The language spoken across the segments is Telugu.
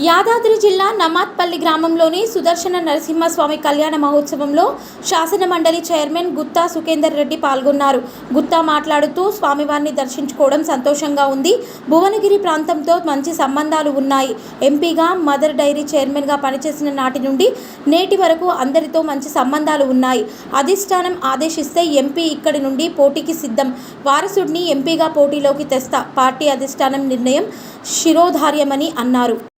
యాదాద్రి జిల్లా నమాత్పల్లి గ్రామంలోని సుదర్శన నరసింహస్వామి కళ్యాణ మహోత్సవంలో శాసన మండలి చైర్మన్ గుత్తా సుఖేందర్ రెడ్డి పాల్గొన్నారు. గుత్తా మాట్లాడుతూ స్వామివారిని దర్శించుకోవడం సంతోషంగా ఉంది. భువనగిరి ప్రాంతంతో మంచి సంబంధాలు ఉన్నాయి. ఎంపీగా మదర్ డైరీ చైర్మన్గా పనిచేసిన నాటి నుండి నేటి వరకు అందరితో మంచి సంబంధాలు ఉన్నాయి. అధిష్టానం ఆదేశిస్తే ఎంపీ ఇక్కడి నుండి పోటీకి సిద్ధం. వారసుడిని ఎంపీగా పోటీలోకి తెస్తా. పార్టీ అధిష్టానం నిర్ణయం శిరోధార్యమని అన్నారు.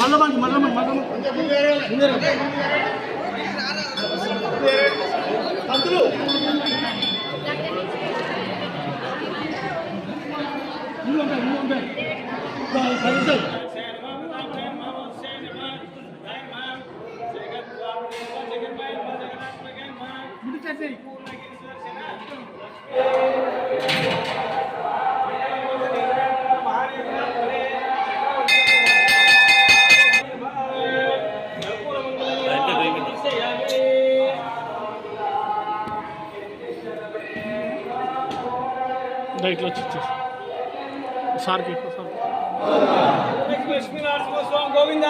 మళ్ళా మళ్ళీ మళ్ళా మంది పంతులు ఇంకో ఉంటాయి. పది నిమిషాలు. ముడిచేసేయ్. లైట్లు వచ్చి ఇచ్చేసి సార్కి సార్ లక్ష్మీ నరసింహస్వామి గోవింద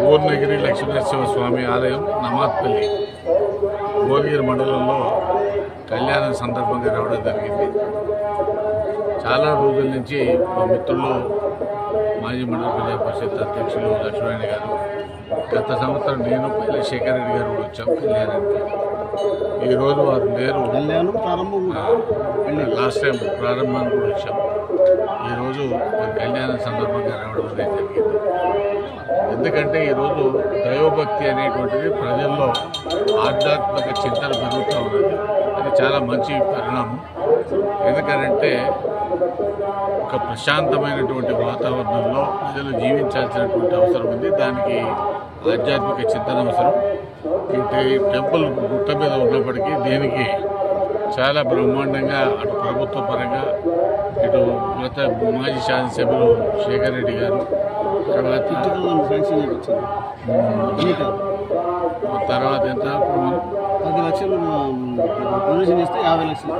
పూర్ణగిరి లక్ష్మీనరసింహ స్వామి ఆలయం నమాత్పల్లి భువనగిరి మండలంలో కళ్యాణం సందర్భంగా రావడం జరిగింది. చాలా రోజుల నుంచి మా మిత్రులు మాజీ మండల ప్రజా పరిషత్ అధ్యక్షులు లక్ష్మీనారాయణ గారు గత సంవత్సరం నేను పల్లె శేఖర్ రెడ్డి గారు కూడా వచ్చాం కళ్యాణానికి. ఈరోజు వారు లేరు. లాస్ట్ టైం ప్రారంభానికి కూడా వచ్చాం. ఈరోజు కళ్యాణ సందర్భంగా రావడం అనేది జరిగింది. ఎందుకంటే ఈరోజు దైవభక్తి అనేటువంటిది ప్రజల్లో ఆధ్యాత్మిక చింతన పెరుగుతూ ఉన్నది. అది చాలా మంచి పరిణామం. ఎందుకంటే ఒక ప్రశాంతమైనటువంటి వాతావరణంలో ప్రజలు జీవించాల్సినటువంటి అవసరం ఉంది. దానికి ఆధ్యాత్మిక చింతన అవసరం. ఈ టెంపుల్ గుట్ట మీద ఉన్నప్పటికీ దీనికి చాలా బ్రహ్మాండంగా అటు ప్రభుత్వ పరంగా ఇటు గత మాజీ శాసనసభ్యులు శేఖర్ రెడ్డి గారు తర్వాత తర్వాత ఎంత? పది లక్షలు డొనేషన్ ఇస్తే యాభై లక్షలు.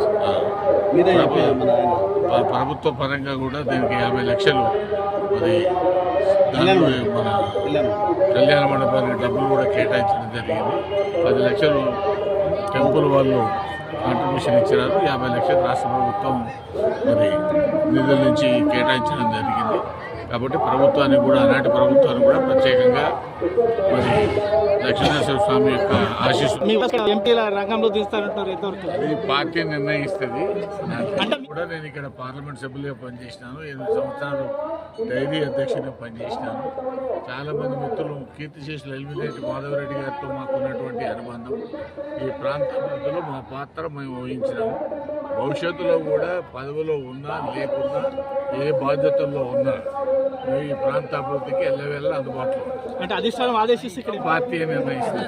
మీద ప్రభుత్వ పరంగా కూడా దీనికి యాభై లక్షలు మరి మన కళ్యాణం మండపానికి డబ్బులు కూడా కేటాయించడం జరిగింది. పది లక్షలు టెంపుల్ వాళ్ళు కాంట్రిబ్యూషన్ ఇచ్చినారు. యాభై లక్షలు రాష్ట్ర ప్రభుత్వం మరి నిధుల నుంచి కేటాయించడం జరిగింది. కాబట్టి ప్రభుత్వానికి కూడా ఆనాటి ప్రభుత్వానికి కూడా ప్రత్యేకంగా మరి లక్ష్మీనరసింహ స్వామి యొక్క ఆశీస్సు. పార్టీ నిర్ణయిస్తుంది. కూడా నేను ఇక్కడ పార్లమెంట్ సభ్యులుగా పనిచేసినాను. ఎనిమిది సంవత్సరాలు డైరీ అధ్యక్షుడిగా పనిచేసినాను. చాలా మంది మిత్రులు కీర్తిశేషులు ఎలిమినేటి మాధవరెడ్డి గారితో మాకు ఉన్నటువంటి అనుబంధం. ఈ ప్రాంత అభివృద్ధిలో మా పాత్ర మేము వహించినాము. భవిష్యత్తులో కూడా పదవిలో ఉన్నా లేకున్నా ఏ బాధ్యతల్లో ఉన్నా మేము ఈ ప్రాంత అభివృద్ధికి ఎల్లవేళ అందుబాటులో. అంటే అధిష్టానం ఆదేశిస్తే పార్టీ నిర్ణయిస్తుంది